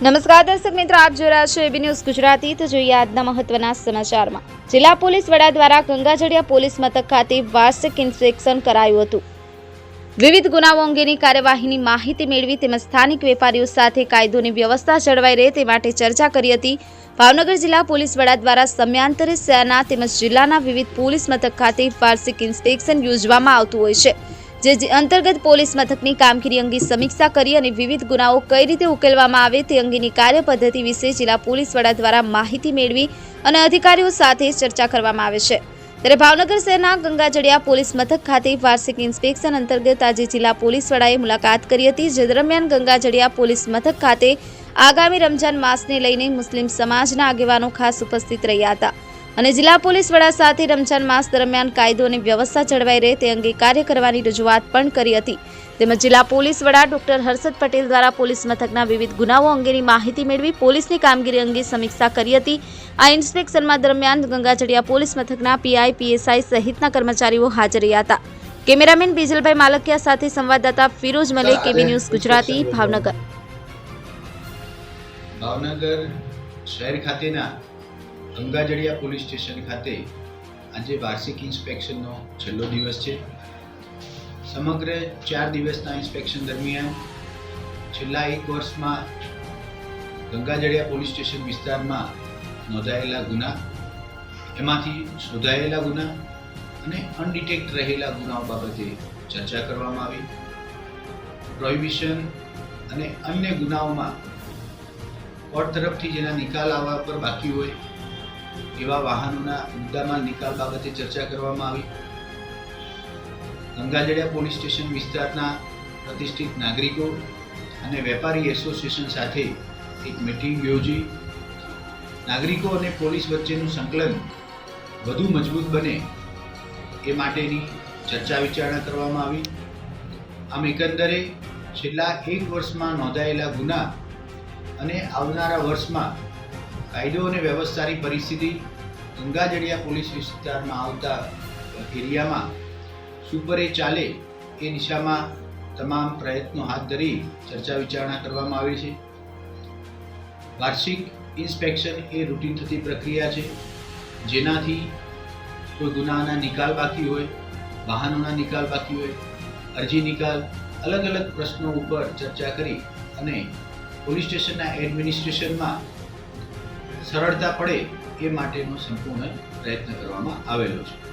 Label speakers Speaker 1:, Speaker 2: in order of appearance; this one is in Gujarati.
Speaker 1: નમસ્કાર દર્શક મિત્રો, આપ જોઈ રહ્યા છો એબી ન્યૂઝ ગુજરાતી. તો જોઈએ આજના મહત્વના સમાચારમાં. જિલ્લા પોલીસ વડા દ્વારા ગંગાજળિયા પોલીસ મથક ખાતે વાર્ષિક ઇન્સ્પેક્શન કરાયું હતું. વિવિધ ગુનાઓ અંગેની કાર્યવાહીની માહિતી મેળવી તેમજ સ્થાનિક વેપારીઓ સાથે કાયદોની વ્યવસ્થા જળવાઈ રહે તે માટે ચર્ચા કરી હતી. ભાવનગર જિલ્લા પોલીસ વડા દ્વારા સમયાંતરે શહેરના તેમજ જિલ્લાના વિવિધ પોલીસ મથક ખાતે વાર્ષિક ઇન્સ્પેક્શન યોજવામાં આવતું હોય છે. જે અંતર્ગત પોલીસ મથકની કામગીરી અંગે સમીક્ષા કરી અને વિવિધ ગુનાઓ કઈ રીતે ઉકેલવામાં આવે તે અંગેની કાર્યપદ્ધતિ વિશે જિલ્લા પોલીસ વડા દ્વારા માહિતી મેળવી અને અધિકારીઓ સાથે ચર્ચા કરવામાં આવે છે. ત્યારે ભાવનગર શહેરના ગંગાજળિયા પોલીસ મથક ખાતે વાર્ષિક ઇન્સ્પેક્શન અંતર્ગત આજે જિલ્લા પોલીસ વડાએ મુલાકાત કરી હતી, જે દરમિયાન ગંગાજળિયા પોલીસ મથક ખાતે આગામી રમજાન માસને લઈને મુસ્લિમ સમાજના આગેવાનો ખાસ ઉપસ્થિત રહ્યા હતા. અને જિલ્લા પોલીસ વડા સાથે રમજાન માસ દરમિયાન કાયદો અને વ્યવસ્થા જળવાઈ રહે તે અંગે કાર્ય કરવાની રજૂઆત પણ કરી હતી. તેમજ જિલ્લા પોલીસ વડા ડોક્ટર હર્ષદ પટેલ દ્વારા પોલીસ મથકના વિવિધ ગુનાઓ અંગેની માહિતી મેળવી પોલીસની કામગીરી અંગે સમીક્ષા કરી હતી. આ ઇન્સ્પેક્શનમાં દરમિયાન ગંગાજળિયા પોલીસ મથકના પીઆઈ પીએસઆઈ સહિતના કર્મચારીઓ હાજર રહ્યા હતા. કેમેરામેન બીજલભાઈ માલકિયા સાથે સંવાદદાતા ફિરોજ મલેક કેબી ન્યૂઝ ગુજરાતી ભાવનગર.
Speaker 2: ભાવનગર શહેર ખાતેના ગંગાજળિયા પોલીસ સ્ટેશન ખાતે આજે વાર્ષિક ઇન્સ્પેક્શનનો છેલ્લો દિવસ છે. સમગ્ર ચાર દિવસના ઇન્સ્પેક્શન દરમિયાન છેલ્લા એક વર્ષમાં ગંગાજળિયા પોલીસ સ્ટેશન વિસ્તારમાં નોંધાયેલા ગુના, એમાંથી શોધાયેલા ગુના અને અનડિટેક્ટ રહેલા ગુનાઓ બાબતે ચર્ચા કરવામાં આવી. પ્રોહિબિશન અને અન્ય ગુનાઓમાં કોર્ટ તરફથી જેના નિકાલ આવવા પર બાકી હોય એવા વાહનોના મુદ્દામાં નિકાલ બાબતે ચર્ચા કરવામાં આવી. ગંગાજળિયા પોલીસ સ્ટેશન વિસ્તારના પ્રતિષ્ઠિત નાગરિકો અને વેપારી એસોસિએશન સાથે એક મિટિંગ યોજી. નાગરિકો અને પોલીસ વચ્ચેનું સંકલન વધુ મજબૂત બને એ માટેની ચર્ચા વિચારણા કરવામાં આવી. આમ એકંદરે છેલ્લા એક વર્ષમાં નોંધાયેલા ગુના અને આવનારા વર્ષમાં કાયદો અને વ્યવસ્થાની પરિસ્થિતિ ગંગાજળિયા પોલીસ વિસ્તારમાં આવતા એરિયામાં સુપરે ચાલે એ દિશામાં તમામ પ્રયત્નો હાથ ધરી ચર્ચા વિચારણા કરવામાં આવી છે. વાર્ષિક ઇન્સ્પેક્શન એ રૂટીન થતી પ્રક્રિયા છે. જેનાથી કોઈ ગુનાના નિકાલ બાકી હોય, વાહનોના નિકાલ બાકી હોય, અરજી નિકાલ, અલગ અલગ પ્રશ્નો ઉપર ચર્ચા કરી અને પોલીસ સ્ટેશનના એડમિનિસ્ટ્રેશનમાં સરળતા પડે એ માટેનો સંપૂર્ણ પ્રયત્ન કરવામાં આવેલો છે.